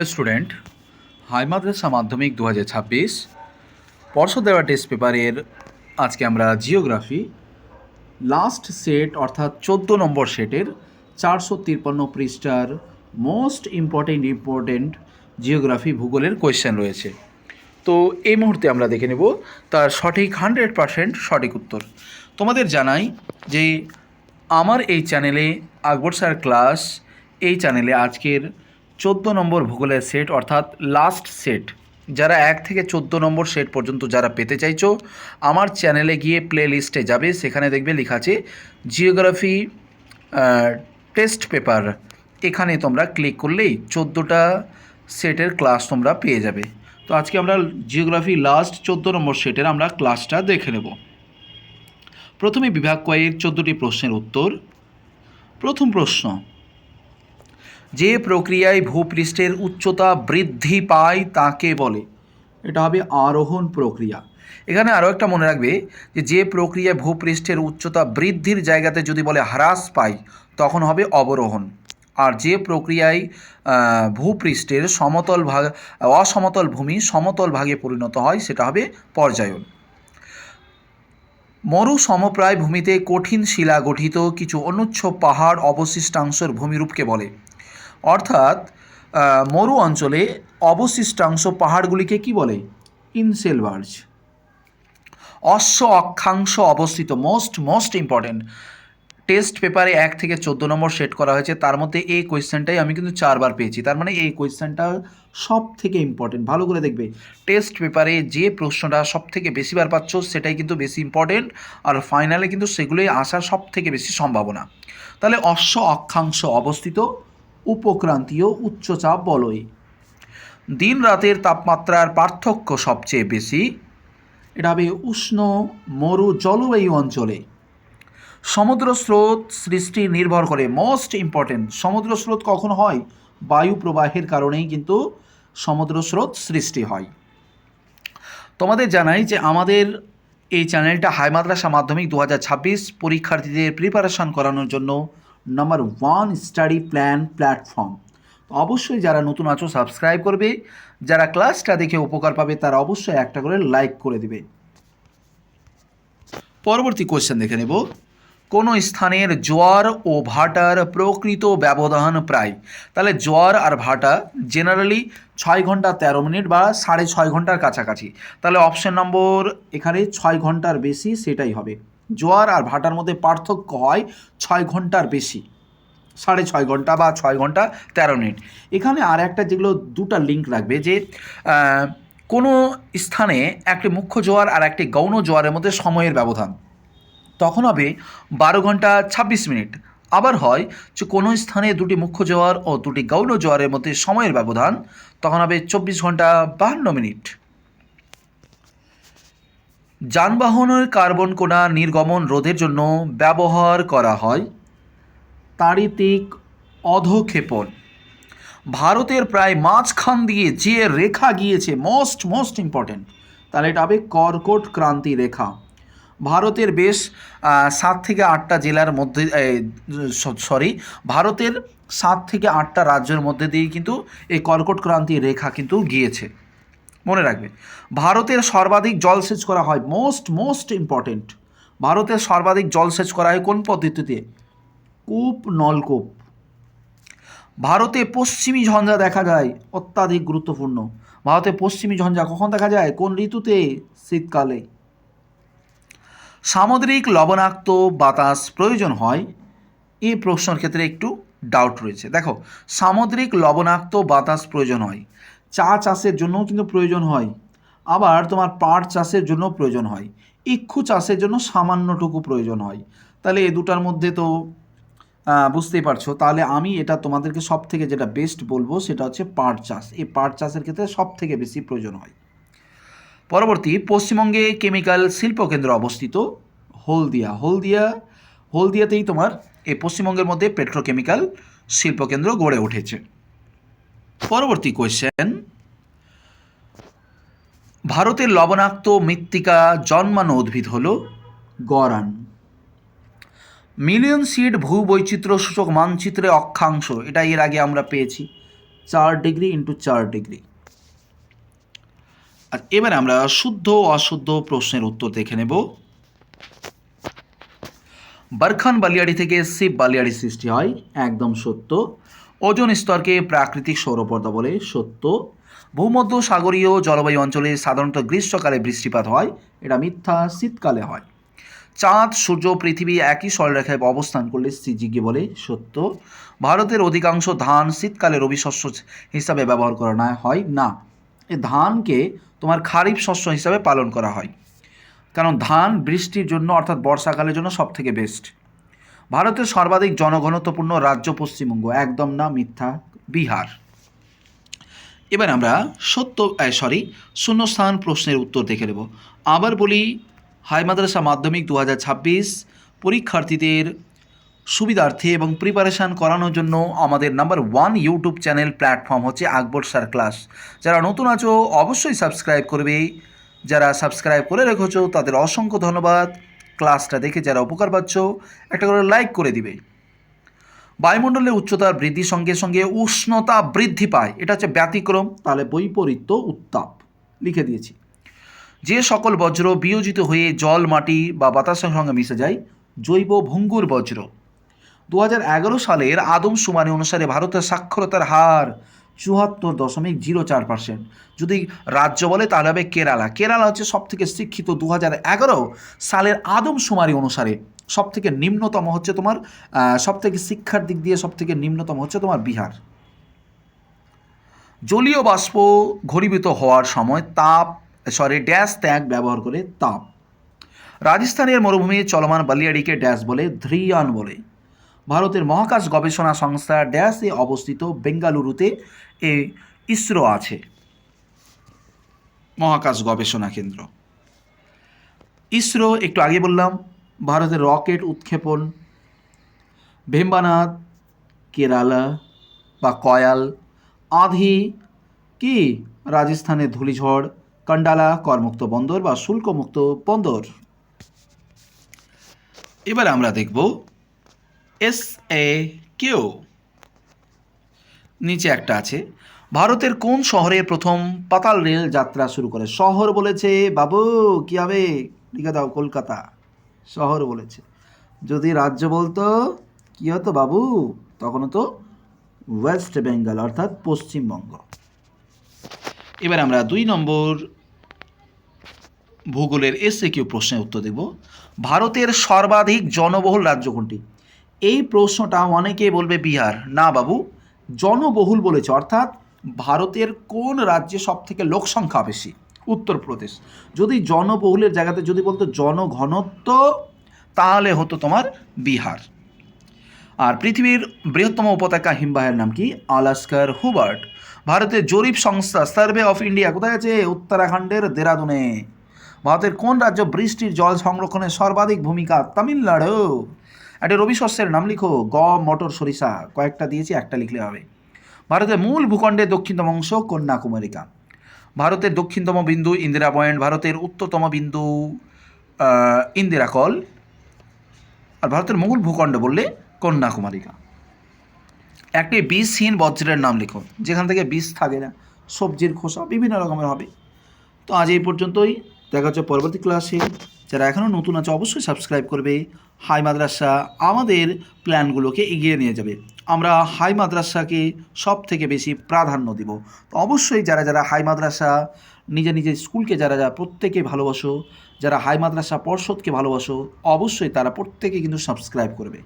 Student high মাদ্রাসা মাধ্যমিক দু হাজার ছাব্বিশ। পর্ষদ দেওয়া টেস্ট পেপারের আজকে আমরা জিওগ্রাফি লাস্ট সেট অর্থাৎ চোদ্দ নম্বর সেটের চারশো তিপ্পান্ন পৃষ্ঠার মোস্ট ইম্পর্টেন্ট ইম্পর্টেন্ট জিওগ্রাফি ভূগোলের কোয়েশ্চেন রয়েছে। তো এই মুহূর্তে আমরা দেখে নেব তার সঠিক হান্ড্রেড পারসেন্ট সঠিক উত্তর। তোমাদের জানাই যে আমার এই চ্যানেলে আকবর স্যার ক্লাস এই চ্যানেলে আজকের চোদ্দ নম্বর ভূগোলের সেট অর্থাৎ লাস্ট সেট যারা এক থেকে চোদ্দ নম্বর সেট পর্যন্ত যারা পেতে চাইছো, আমার চ্যানেলে গিয়ে প্লে লিস্টে যাবে, সেখানে দেখবে লেখা আছে জিওগ্রাফি টেস্ট পেপার এখানে তোমরা ক্লিক করলেই চোদ্দোটা সেটের ক্লাস তোমরা পেয়ে যাবে। তো আজকে আমরা জিওগ্রাফি লাস্ট চোদ্দ নম্বর সেটের আমরা ক্লাসটা দেখে নেব। প্রথমে বিভাগ কয়েক চোদ্দোটি প্রশ্নের উত্তর। প্রথম প্রশ্ন যে প্রক্রিয়ায় ভূপৃষ্ঠের উচ্চতা বৃদ্ধি পায় তাকে বলে। এটা হবে আরোহণ প্রক্রিয়া। এখানে আরও একটা মনে রাখবে যে যে প্রক্রিয়ায় ভূপৃষ্ঠের উচ্চতা বৃদ্ধির জায়গাতে যদি বলে হ্রাস পায়, তখন হবে অবরোহণ। আর যে প্রক্রিয়ায় ভূপৃষ্ঠের সমতল ভাগ, অসমতল ভূমি সমতল ভাগে পরিণত হয়, সেটা হবে পর্যায়ন। মরু সমপ্রায় ভূমিতে কঠিন শিলা গঠিত কিছু অনুচ্ছ পাহাড় অবশিষ্টাংশের ভূমিরূপকে বলে। অর্থাৎ মরু অঞ্চলে অবশিষ্টাংশ পাহাড়গুলিকে কি বলে? ইনসেলভার্জ। অশ্ব অক্ষাংশ অবস্থিত মোস্ট মোস্ট ইম্পর্টেন্ট টেস্ট পেপারে এক থেকে চোদ্দ নম্বর সেট করা হয়েছে। তার মধ্যে এই কোয়েশ্চেনটাই আমি কিন্তু চারবার পেয়েছি। তার মানে এই কোয়েশ্চেনটা সব থেকে ইম্পর্টেন্ট ভালো করে দেখবে, টেস্ট পেপারে যে প্রশ্নটা সব থেকে বেশিবার পাচ্ছ, সেটাই কিন্তু বেশি ইম্পর্টেন্ট আর ফাইনালে কিন্তু সেগুলোই আসার সব থেকে বেশি সম্ভাবনা। তাহলে অশ্ব অক্ষাংশ অবস্থিত উপক্রান্তীয় উচ্চচাপ বলয়। দিন রাতের তাপমাত্রার পার্থক্য সবচেয়ে বেশি এটা হবে উষ্ণ, মরু জলবায়ু অঞ্চলে। সমুদ্র স্রোত সৃষ্টি নির্ভর করে। মোস্ট ইম্পর্টেন্ট সমুদ্র স্রোত কখন হয়? বায়ু প্রবাহের কারণেই কিন্তু সমুদ্র স্রোত সৃষ্টি হয়। তোমাদের জানাই যে আমাদের এই চ্যানেলটা হাই মাদ্রাসা মাধ্যমিক দু হাজার ছাব্বিশ পরীক্ষার্থীদের প্রিপারেশন করানোর জন্য number one study plan platform অবশ্যই যারা নতুন আছো সাবস্ক্রাইব করবে। যারা ক্লাসটা দেখে উপকার পাবে, তারা অবশ্যই একটা করে লাইক করে দিবে। পরবর্তী কোশ্চেন দেখে নেব। কোনো স্থানের জোয়ার ও ভাটার প্রকৃত ব্যবধান প্রায়? তাহলে জোয়ার আর ভাটা জেনারেলি ছয় ঘণ্টা তেরো মিনিট বা সাড়ে ছয় ঘণ্টার কাছাকাছি। তাহলে অপশন নম্বর এখানে ছয় ঘণ্টার বেশি সেটাই হবে। জোয়ার আর ভাটার মধ্যে পার্থক্য হয় ছয় ঘণ্টার বেশি। সাড়ে ছয় ঘণ্টা বা ছয় ঘণ্টা তেরো মিনিট। এখানে আর একটা যেগুলো দুটা লিঙ্ক রাখবে যে কোনো স্থানে একটি মুখ্য জোয়ার আর একটি গৌণ জোয়ারের মধ্যে সময়ের ব্যবধান। তখন হবে বারো ঘণ্টা ছাব্বিশ মিনিট। আবার হয় যে কোনো স্থানে দুটি মুখ্য জোয়ার ও দুটি গৌণ জোয়ারের মধ্যে সময়ের ব্যবধান। তখন হবে চব্বিশ ঘণ্টা বাহান্ন মিনিট। যানবাহনের কার্বন কোনা নির্গমন রোধের জন্য ব্যবহার করা হয়। তাড়িতিক অধক্ষেপণ। ভারতের প্রায় মাঝখান দিয়ে যে রেখা গিয়েছে মোস্ট মোস্ট ইম্পর্টেন্ট তাহলে এটা হবে কর্কট ক্রান্তি রেখা। ভারতের বেশ সাত থেকে আটটা জেলার মধ্যে সরি ভারতের সাত থেকে আটটা রাজ্যের মধ্যে দিয়ে কিন্তু এই কর্কট ক্রান্তি রেখা কিন্তু গিয়েছে। মনে রাখবে। ভারতের সর্বাধিক জলসেচ করা হয় মোস্ট মোস্ট ইম্পর্টেন্ট ভারতের সর্বাধিক জলসেচ করা হয় কোন পদ্ধতিতে? কূপ, নলকূপ। ভারতে পশ্চিমী ঝঞ্ঝা দেখা যায়, অত্যাধিক গুরুত্বপূর্ণ। ভারতে পশ্চিমী ঝঞ্ঝা কখন দেখা যায়? কোন ঋতুতে? শীতকালে। সামুদ্রিক লবণাক্ত বাতাস প্রয়োজন হয়? এই প্রশ্নের ক্ষেত্রে একটু ডাউট রয়েছে। দেখো, সামুদ্রিক লবণাক্ত বাতাস প্রয়োজন হয়। চা চাষের জন্যও কিন্তু প্রয়োজন হয়। আবার তোমার পাট চাষের জন্য প্রয়োজন হয়। ইক্ষু চাষের জন্য সামান্যটুকু প্রয়োজন হয়। তাহলে এ দুটার মধ্যে তো বুঝতেই পারছ। তাহলে আমি এটা তোমাদেরকে সব থেকে যেটা বেস্ট বলব সেটা হচ্ছে পাট চাষ। এই পাট চাষের ক্ষেত্রে সব থেকে বেশি প্রয়োজন হয়। পরবর্তী, পশ্চিমবঙ্গে কেমিক্যাল শিল্পকেন্দ্র অবস্থিত হলদিয়া। হলদিয়া, হলদিয়াতেই তোমার এই পশ্চিমবঙ্গের মধ্যে পেট্রোকেমিক্যাল শিল্পকেন্দ্র গড়ে উঠেছে। পরবর্তী কোয়েশ্চেন ভারতের লবণাক্ত মৃত্তিকা জন্মানো উদ্ভিদ হল গরান। মিলিয়ন সিড ভূ ভূবৈচিত্র্য সূচক মানচিত্রে অক্ষাংশ, এটা এর আগে আমরা পেয়েছি, চার ডিগ্রি ইন্টু চার ডিগ্রি। আর এবার আমরা শুদ্ধ অশুদ্ধ প্রশ্নের উত্তর দেখে নেব। বারখান বালিয়াড়ি থেকে শিব বালিয়াড়ি সৃষ্টি হয়, একদম সত্য। ওজন স্তরকে প্রাকৃতিক সৌরপর্দা বলে সত্য। ভূমধ্য সাগরীয় জলবায়ু অঞ্চলে সাধারণত গ্রীষ্মকালে বৃষ্টিপাত হয়, এটা মিথ্যা, শীতকালে হয়। চাঁদ, সূর্য, পৃথিবী একই সরলরেখায় অবস্থান করলে সিজিকে বলে সত্য। ভারতের অধিকাংশ ধান শীতকালে রবি শস্য হিসাবে ব্যবহার করা না, হয় না। এ ধানকে তোমার খারিফ শস্য হিসাবে পালন করা হয়। কারণ ধান বৃষ্টির জন্য অর্থাৎ বর্ষাকালের জন্য সব থেকে বেস্ট ভারতের সর্বাধিক জনঘনত্বপূর্ণ রাজ্য পশ্চিমবঙ্গ, একদম না মিথ্যা? বিহার। এবার আমরা সত্য সরি শূন্যস্থান প্রশ্নের উত্তর দেখে নেব। আবার বলি, হাই মাদ্রাসা মাধ্যমিক দু হাজার ছাব্বিশ, পরীক্ষার্থীদের সুবিধার্থে এবং প্রিপারেশান করানোর জন্য আমাদের number one YouTube channel platform হচ্ছে আকবর স্যার ক্লাস। যারা নতুন আছো, অবশ্যই সাবস্ক্রাইব করবে। যারা সাবস্ক্রাইব করে রেখেছো, তাদের অসংখ্য ধন্যবাদ। ক্লাসটা দেখে যারা উপকার পাচ্ছ, একটা করে লাইক করে দিবে। বায়ুমণ্ডলের উচ্চতার বৃদ্ধির সঙ্গে সঙ্গে উষ্ণতা বৃদ্ধি পায়। এটা হচ্ছে ব্যতিক্রম, তাহলে বৈপরীত্য উত্তাপ। লিখে দিয়েছি। যে সকল বজ্র বিয়োজিত হয়ে জল, মাটি বা বাতাসের সঙ্গে মিশে যায়, জৈব ভঙ্গুর বজ্র। দু সালের আদমশুমারি অনুসারে ভারতের সাক্ষরতার হার চুয়াত্তর দশমিক জিরো চার পার্সেন্ট যদি রাজ্য বলে, তাহলে হবে কেরালা। কেরালা হচ্ছে সব থেকে শিক্ষিত দু হাজার এগারো সালের আদমশুমারি অনুসারে। সব থেকে নিম্নতম হচ্ছে তোমার সব থেকে শিক্ষার দিক দিয়ে সব থেকে নিম্নতম হচ্ছে তোমার বিহার। জলীয় বাষ্প ঘনীভূত হওয়ার সময় তাপ সরি ড্যাশ ত্যাগ ব্যবহার করে তাপ। রাজস্থানের মরুভূমি চলমান বালিয়াড়িকে ড্যাশ বলে ধ্রিয়ান বলে। ভারতের মহাকাশ গবেষণা সংস্থা ড্যাশে অবস্থিত বেঙ্গালুরুতে এ ইসরো আছে। মহাকাশ গবেষণা কেন্দ্র। ইসরো, একটু আগে বললাম, ভারতের রকেট উৎক্ষেপণ ভেম্বানাথ কেরালা বা কয়াল, আধি, কি? রাজস্থানের ধুলিঝড়, কান্ডালা, করমুক্ত বন্দর বা শুল্কমুক্ত বন্দর। এবার আমরা দেখব এস এ কেউ নিচে একটা আছে, ভারতের কোন শহরে প্রথম পাতাল রেল যাত্রা শুরু করে? শহর বলেছে, বাবু, কি হবে? লিখে দাও, কলকাতা। শহর বলেছে, যদি রাজ্য বলতো, কি হতো বাবু? তখন তো ওয়েস্ট বেঙ্গল অর্থাৎ পশ্চিমবঙ্গ। এবার আমরা দুই নম্বর ভূগোলের এসে কিউ প্রশ্নের উত্তর দেব ভারতের সর্বাধিক জনবহুল রাজ্য কোনটি? এই প্রশ্নটা অনেকে বলবে বিহার। না বাবু, জনবহুল বলেছে, অর্থাৎ ভারতের কোন রাজ্যে সব থেকে লোক সংখ্যা বেশি? উত্তরপ্রদেশ। যদি জনবহুলের জায়গাতে যদি বলতো জনঘনত্ব, তাহলে হতো তোমার বিহার। আর পৃথিবীর বৃহত্তম উপত্যকা হিমবাহের নাম কি? আলাস্কার হুবার্ট। ভারতের জরিপ সংস্থা সার্ভে অফ ইন্ডিয়া কোথায় আছে? উত্তরাখণ্ডের দেরাদুনে। ভারতের কোন রাজ্য বৃষ্টির জল সংরক্ষণে সর্বাধিক ভূমিকা? তামিলনাড়ু। একটা রবি শস্যের নাম লিখো। গম মটর, সরিষা। কয়েকটা দিয়েছি, একটা লিখলে হবে। ভারতের মূল ভূখণ্ডের দক্ষিণতম অংশ কন্যাকুমারিকা। ভারতের দক্ষিণতম বিন্দু ইন্দিরা পয়েন্ট, ভারতের উত্তরতম বিন্দু ইন্দিরা কল। আর ভারতের মূল ভূখণ্ড বললে কন্যাকুমারিকা। একটি বিষহীন বজ্রের নাম লিখো। যেখান থেকে বিষ থাকে না, সবজির খোসা, বিভিন্ন রকমের হবে। তো আজ এই পর্যন্তই। দেখা হচ্ছে পরবর্তী ক্লাসে যারা এখনও নতুন আছে, অবশ্যই সাবস্ক্রাইব করবে। হাই মাদ্রাসা আমাদের প্ল্যানগুলোকে এগিয়ে নিয়ে যাবে। আমরা হাই মাদ্রাসাকে সব থেকে বেশি প্রাধান্য দিব। তো অবশ্যই যারা যারা হাই মাদ্রাসা, নিজে নিজের স্কুলকে যারা যারা প্রত্যেকে ভালোবাসো, যারা হাই মাদ্রাসা পর্ষদকে ভালোবাসো, অবশ্যই তারা প্রত্যেকে কিন্তু সাবস্ক্রাইব করবে।